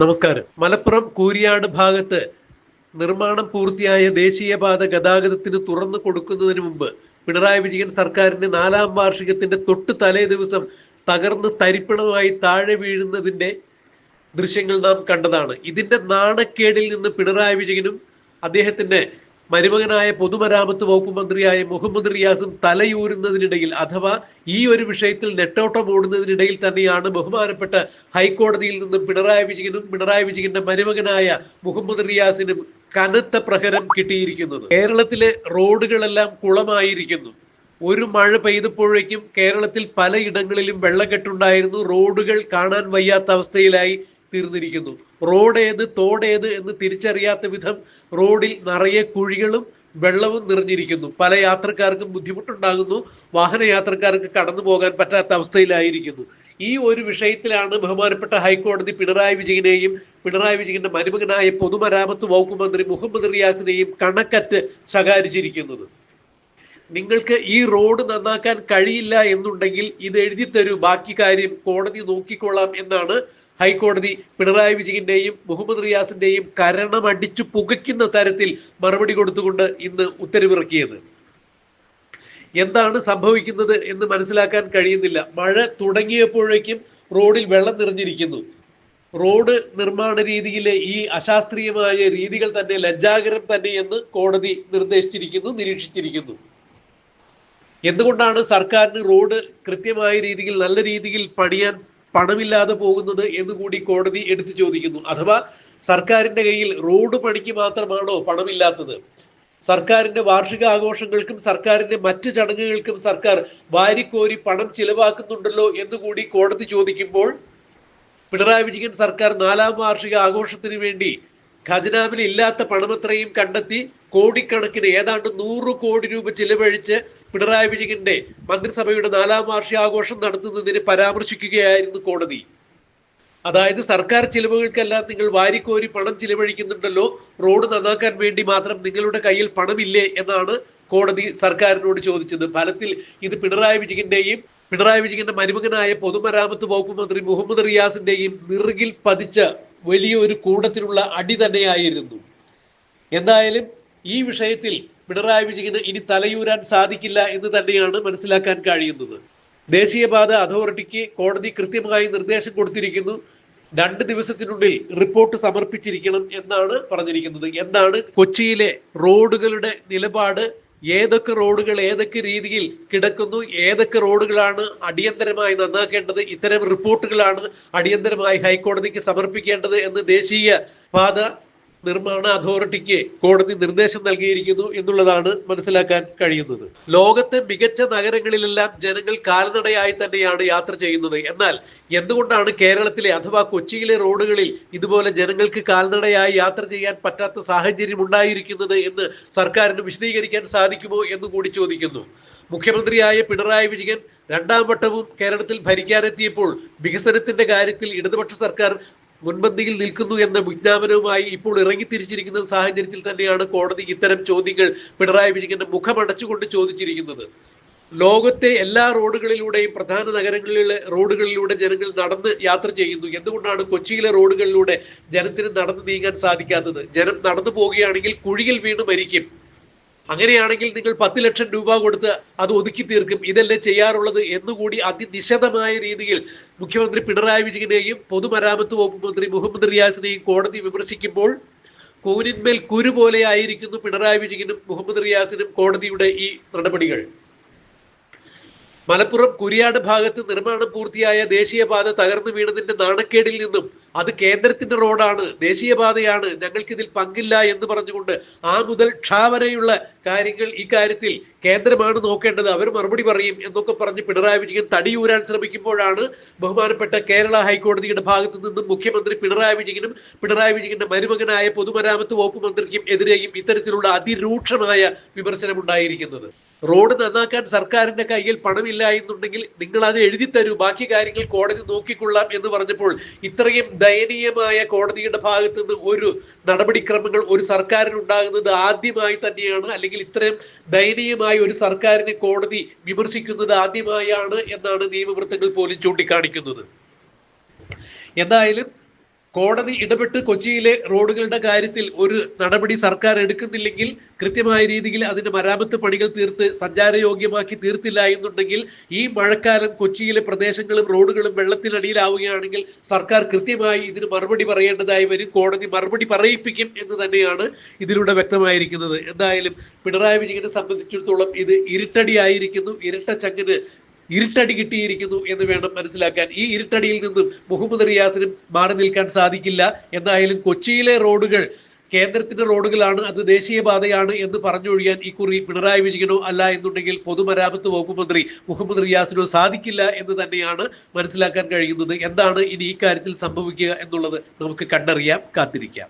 നമസ്കാരം. മലപ്പുറം കൂരിയാട് ഭാഗത്ത് നിർമ്മാണം പൂർത്തിയായ ദേശീയപാത ഗതാഗതത്തിന് തുറന്നു കൊടുക്കുന്നതിന് മുമ്പ് പിണറായി വിജയൻ സർക്കാരിന്റെ നാലാം വാർഷികത്തിന്റെ തൊട്ട് തലേ ദിവസം തകർന്ന് തരിപ്പണമായി താഴെ വീഴുന്നതിന്റെ ദൃശ്യങ്ങൾ നാം കണ്ടതാണ്. ഇതിന്റെ നാണക്കേടിൽ നിന്ന് പിണറായി വിജയനും അദ്ദേഹത്തിന്റെ മരുമകനായ പൊതുമരാമത്ത് വകുപ്പ് മന്ത്രിയായ മുഹമ്മദ് റിയാസും തലയൂരുന്നതിനിടയിൽ അഥവാ ഈ ഒരു വിഷയത്തിൽ നെട്ടോട്ടം ഓടുന്നതിനിടയിൽ തന്നെയാണ് ബഹുമാനപ്പെട്ട ഹൈക്കോടതിയിൽ നിന്നും പിണറായി വിജയനും പിണറായി വിജയന്റെ മരുമകനായ മുഹമ്മദ് റിയാസിനും കനത്ത പ്രഹരം കിട്ടിയിരിക്കുന്നത്. കേരളത്തിലെ റോഡുകളെല്ലാം കുളമായിരിക്കുന്നു. ഒരു മഴ പെയ്തപ്പോഴേക്കും കേരളത്തിൽ പലയിടങ്ങളിലും വെള്ളക്കെട്ടുണ്ടായിരുന്നു. റോഡുകൾ കാണാൻ വയ്യാത്ത അവസ്ഥയിലായി. തീർന്നിരിക്കുന്നു. റോഡ് ഏത് തോടേത് എന്ന് തിരിച്ചറിയാത്ത വിധം റോഡിൽ നിറയെ കുഴികളും വെള്ളവും നിറഞ്ഞിരിക്കുന്നു. പല യാത്രക്കാർക്കും ബുദ്ധിമുട്ടുണ്ടാകുന്നു. വാഹന യാത്രക്കാർക്ക് കടന്നു പോകാൻ പറ്റാത്ത അവസ്ഥയിലായിരിക്കുന്നു. ഈ ഒരു വിഷയത്തിലാണ് ബഹുമാനപ്പെട്ട ഹൈക്കോടതി പിണറായി വിജയനെയും പിണറായി വിജയന്റെ മരുമകനായ പൊതുമരാമത്ത് വകുപ്പ് മന്ത്രി മുഹമ്മദ് റിയാസിനെയും കണക്കറ്റ് ശകാരിച്ചിരിക്കുന്നത്. നിങ്ങൾക്ക് ഈ റോഡ് നന്നാക്കാൻ കഴിയില്ല എന്നുണ്ടെങ്കിൽ ഇത് എഴുതി തരൂ. ബാക്കി കാര്യം കോടതി നോക്കിക്കൊള്ളാം എന്നാണ് ഹൈക്കോടതി പിണറായി വിജയന്റെയും മുഹമ്മദ് റിയാസിന്റെയും കരണം അടിച്ചു പുകയ്ക്കുന്ന തരത്തിൽ മറുപടി കൊടുത്തുകൊണ്ട് ഇന്ന് ഉത്തരവിറക്കിയത്. എന്താണ് സംഭവിക്കുന്നത് എന്ന് മനസ്സിലാക്കാൻ കഴിയുന്നില്ല. മഴ തുടങ്ങിയപ്പോഴേക്കും റോഡിൽ വെള്ളം നിറഞ്ഞിരിക്കുന്നു. റോഡ് നിർമ്മാണ രീതിയിലെ ഈ അശാസ്ത്രീയമായ രീതികൾ തന്നെ ലജ്ജാകരം തന്നെയെന്ന് കോടതി നിർദ്ദേശിച്ചിരിക്കുന്നു നിരീക്ഷിച്ചിരിക്കുന്നു. എന്തുകൊണ്ടാണ് സർക്കാരിന് റോഡ് കൃത്യമായ രീതിയിൽ നല്ല രീതിയിൽ പണിയാൻ പണമില്ലാതെ പോകുന്നത് എന്ന് കൂടി കോടതി എടുത്തു ചോദിക്കുന്നു. അഥവാ സർക്കാരിന്റെ കയ്യിൽ റോഡ് പണിക്ക് മാത്രമാണോ പണമില്ലാത്തത്? സർക്കാരിന്റെ വാർഷിക ആഘോഷങ്ങൾക്കും സർക്കാരിന്റെ മറ്റു ചടങ്ങുകൾക്കും സർക്കാർ വാരിക്കോരി പണം ചിലവാക്കുന്നുണ്ടല്ലോ എന്ന് കൂടി കോടതി ചോദിക്കുമ്പോൾ പിണറായി വിജയൻ സർക്കാർ നാലാം വാർഷിക ആഘോഷത്തിന് വേണ്ടി ഖജനാവിൽ ഇല്ലാത്ത പണമത്രയും കണ്ടെത്തി കോടിക്കണക്കിന് ഏതാണ്ട് നൂറ് കോടി രൂപ ചിലവഴിച്ച് പിണറായി വിജയന്റെ മന്ത്രിസഭയുടെ നാലാം വാർഷികാഘോഷം നടത്തുന്നതിന് പരാമർശിക്കുകയായിരുന്നു കോടതി. അതായത് സർക്കാർ ചിലവുകൾക്കെല്ലാം നിങ്ങൾ വാരിക്കോരി പണം ചിലവഴിക്കുന്നുണ്ടല്ലോ റോഡ് നന്നാക്കാൻ വേണ്ടി മാത്രം നിങ്ങളുടെ കയ്യിൽ പണമില്ലേ എന്നാണ് കോടതി സർക്കാരിനോട് ചോദിച്ചത്. ഫലത്തിൽ ഇത് പിണറായി വിജയന്റെയും പിണറായി വിജയന്റെ മരുമകനായ പൊതുമരാമത്ത് വകുപ്പ് മന്ത്രി മുഹമ്മദ് റിയാസിന്റെയും നിറുകിൽ പതിച്ച വലിയൊരു കൂടത്തിലുള്ള അടി തന്നെയായിരുന്നു. എന്തായാലും ഈ വിഷയത്തിൽ പിണറായി വിജയന് ഇനി തലയൂരാൻ സാധിക്കില്ല എന്ന് തന്നെയാണ് മനസ്സിലാക്കാൻ കഴിയുന്നത്. ദേശീയപാത അതോറിറ്റിക്ക് കോടതി കൃത്യമായി നിർദ്ദേശം കൊടുത്തിരിക്കുന്നു. രണ്ട് ദിവസത്തിനുള്ളിൽ റിപ്പോർട്ട് സമർപ്പിച്ചിരിക്കണം എന്നാണ് പറഞ്ഞിരിക്കുന്നത്. എന്താണ് കൊച്ചിയിലെ റോഡുകളുടെ നിലപാട് ഏതൊക്കെ റോഡുകൾ ഏതൊക്കെ രീതിയിൽ കിടക്കുന്നു ഏതൊക്കെ റോഡുകളാണ് അടിയന്തരമായി നന്നാക്കേണ്ടത് ഇത്തരം റിപ്പോർട്ടുകളാണ് അടിയന്തരമായി ഹൈക്കോടതിക്ക് സമർപ്പിക്കേണ്ടത് എന്ന് ദേശീയ പാത നിർമ്മാണ അതോറിറ്റിക്ക് കോടതി നിർദ്ദേശം നൽകിയിരിക്കുന്നു എന്നുള്ളതാണ് മനസ്സിലാക്കാൻ കഴിയുന്നത്. ലോകത്തെ മികച്ച നഗരങ്ങളിലെല്ലാം ജനങ്ങൾ കാൽനടയായി തന്നെയാണ് യാത്ര ചെയ്യുന്നത്. എന്നാൽ എന്തുകൊണ്ടാണ് കേരളത്തിലെ അഥവാ കൊച്ചിയിലെ റോഡുകളിൽ ഇതുപോലെ ജനങ്ങൾക്ക് കാൽനടയായി യാത്ര ചെയ്യാൻ പറ്റാത്ത സാഹചര്യം ഉണ്ടായിരിക്കുന്നത് എന്ന് സർക്കാരിന് വിശദീകരിക്കാൻ സാധിക്കുമോ എന്ന് കൂടി ചോദിക്കുന്നു. മുഖ്യമന്ത്രിയായ പിണറായി വിജയൻ രണ്ടാം വട്ടവും കേരളത്തിൽ ഭരിക്കാനെത്തിയപ്പോൾ വികസനത്തിന്റെ കാര്യത്തിൽ ഇടതുപക്ഷ സർക്കാർ മുൻപന്തിയിൽ നിൽക്കുന്നു എന്ന വിജ്ഞാപനവുമായി ഇപ്പോൾ ഇറങ്ങി ഇറങ്ങിത്തിരിച്ചിരിക്കുന്ന സാഹചര്യത്തിൽ തന്നെയാണ് കോടതി ഇത്തരം ചോദ്യങ്ങൾ പിണറായി വിജയന്റെ മുഖമടച്ചുകൊണ്ട് ചോദിച്ചിരിക്കുന്നത്. ലോകത്തെ എല്ലാ റോഡുകളിലൂടെയും പ്രധാന നഗരങ്ങളിലെ റോഡുകളിലൂടെ ജനങ്ങൾ നടന്ന് യാത്ര ചെയ്യുന്നു. എന്തുകൊണ്ടാണ് കൊച്ചിയിലെ റോഡുകളിലൂടെ ജനത്തിന് നടന്നു നീങ്ങാൻ സാധിക്കാത്തത്? ജനം നടന്നു പോവുകയാണെങ്കിൽ കുഴിയിൽ വീണ് മരിക്കും. അങ്ങനെയാണെങ്കിൽ നിങ്ങൾ പത്ത് ലക്ഷം രൂപ കൊടുത്ത് അത് ഒതുക്കി തീർക്കും. ഇതല്ലേ ചെയ്യാറുള്ളത് എന്നുകൂടി അതിനിശദമായ രീതിയിൽ മുഖ്യമന്ത്രി പിണറായി വിജയനെയും പൊതുമരാമത്ത് വകുപ്പ് മന്ത്രി മുഹമ്മദ് റിയാസിനെയും കോടതി വിമർശിക്കുമ്പോൾ കൂനിന്മേൽ കുരു പോലെ ആയിരിക്കുന്നു പിണറായി വിജയനും മുഹമ്മദ് റിയാസിനും കോടതിയുടെ ഈ നടപടികൾ. മലപ്പുറം കുരിയാട് ഭാഗത്ത് നിർമ്മാണം പൂർത്തിയായ ദേശീയപാത തകർന്നു വീണതിന്റെ നാണക്കേടിൽ നിന്നും അത് കേന്ദ്രത്തിന്റെ റോഡാണ്. ദേശീയപാതയാണ്. ഞങ്ങൾക്കിതിൽ പങ്കില്ല എന്ന് പറഞ്ഞുകൊണ്ട് ആ മുതൽ ക്ഷാ വരെയുള്ള കാര്യങ്ങൾ ഇക്കാര്യത്തിൽ കേന്ദ്രമാണ് നോക്കേണ്ടത്. അവർ മറുപടി പറയും എന്നൊക്കെ പറഞ്ഞ് പിണറായി വിജയൻ തടിയൂരാൻ ശ്രമിക്കുമ്പോഴാണ് ബഹുമാനപ്പെട്ട കേരള ഹൈക്കോടതിയുടെ ഭാഗത്തു നിന്നും മുഖ്യമന്ത്രി പിണറായി വിജയനും പിണറായി വിജയന്റെ മരുമകനായ പൊതുമരാമത്ത് വകുപ്പ് മന്ത്രിക്കും എതിരെയും ഇത്തരത്തിലുള്ള അതിരൂക്ഷമായ വിമർശനം ഉണ്ടായിരിക്കുന്നത് റോഡ് നന്നാക്കാൻ സർക്കാരിന്റെ കയ്യിൽ പണമില്ല എന്നുണ്ടെങ്കിൽ നിങ്ങൾ അത് എഴുതി തരൂ. ബാക്കി കാര്യങ്ങൾ കോടതി നോക്കിക്കൊള്ളാം എന്ന് പറഞ്ഞപ്പോൾ ഇത്രയും ദയനീയമായ കോടതിയുടെ ഭാഗത്ത് നിന്ന് ഒരു നടപടിക്രമങ്ങൾ ഒരു സർക്കാരിന് ഉണ്ടാകുന്നത് ആദ്യമായി തന്നെയാണ്. അല്ലെങ്കിൽ ഇത്രയും ദയനീയമായ ഒരു സർക്കാരിനെ കോടതി വിമർശിക്കുന്നത് ആദ്യമായാണ് എന്നാണ് നിയമവൃത്തങ്ങൾ പോലും ചൂണ്ടിക്കാണിക്കുന്നത്. എന്തായാലും കോടതി ഇടപെട്ട് കൊച്ചിയിലെ റോഡുകളുടെ കാര്യത്തിൽ ഒരു നടപടി സർക്കാർ എടുക്കുന്നില്ലെങ്കിൽ കൃത്യമായ രീതിയിൽ അതിന്റെ മരാമത്ത് പണികൾ തീർത്ത് സഞ്ചാരയോഗ്യമാക്കി തീർത്തില്ല എന്നുണ്ടെങ്കിൽ ഈ മഴക്കാലം കൊച്ചിയിലെ പ്രദേശങ്ങളും റോഡുകളും വെള്ളത്തിനടിയിലാവുകയാണെങ്കിൽ സർക്കാർ കൃത്യമായി ഇതിന് മറുപടി പറയേണ്ടതായി വരും. കോടതി മറുപടി പറയിപ്പിക്കും എന്ന് തന്നെയാണ് ഇതിലൂടെ വ്യക്തമായിരിക്കുന്നത്. എന്തായാലും പിണറായി വിജയനെ സംബന്ധിച്ചിടത്തോളം ഇത് ഇരുട്ടടിയായിരിക്കുന്നു. ഇരട്ടച്ചങ്ങിന് ഇരുട്ടടി കിട്ടിയിരിക്കുന്നു എന്ന് വേണം മനസ്സിലാക്കാൻ. ഈ ഇരുട്ടടിയിൽ നിന്നും മുഹമ്മദ് റിയാസിനും മാറി നിൽക്കാൻ സാധിക്കില്ല. എന്തായാലും കൊച്ചിയിലെ റോഡുകൾ കേന്ദ്രത്തിന്റെ റോഡുകളാണ്. അത് ദേശീയപാതയാണ് എന്ന് പറഞ്ഞൊഴിയാൻ ഇക്കുറി പിണറായി വിജയനോ അല്ല എന്നുണ്ടെങ്കിൽ പൊതുമരാമത്ത് വകുപ്പ് മന്ത്രി മുഹമ്മദ് റിയാസിനോ സാധിക്കില്ല എന്ന് തന്നെയാണ് മനസ്സിലാക്കാൻ കഴിയുന്നത്. എന്താണ് ഇനി ഈ കാര്യത്തിൽ സംഭവിക്കുക എന്നുള്ളത് നമുക്ക് കണ്ടറിയാം കാത്തിരിക്കാം.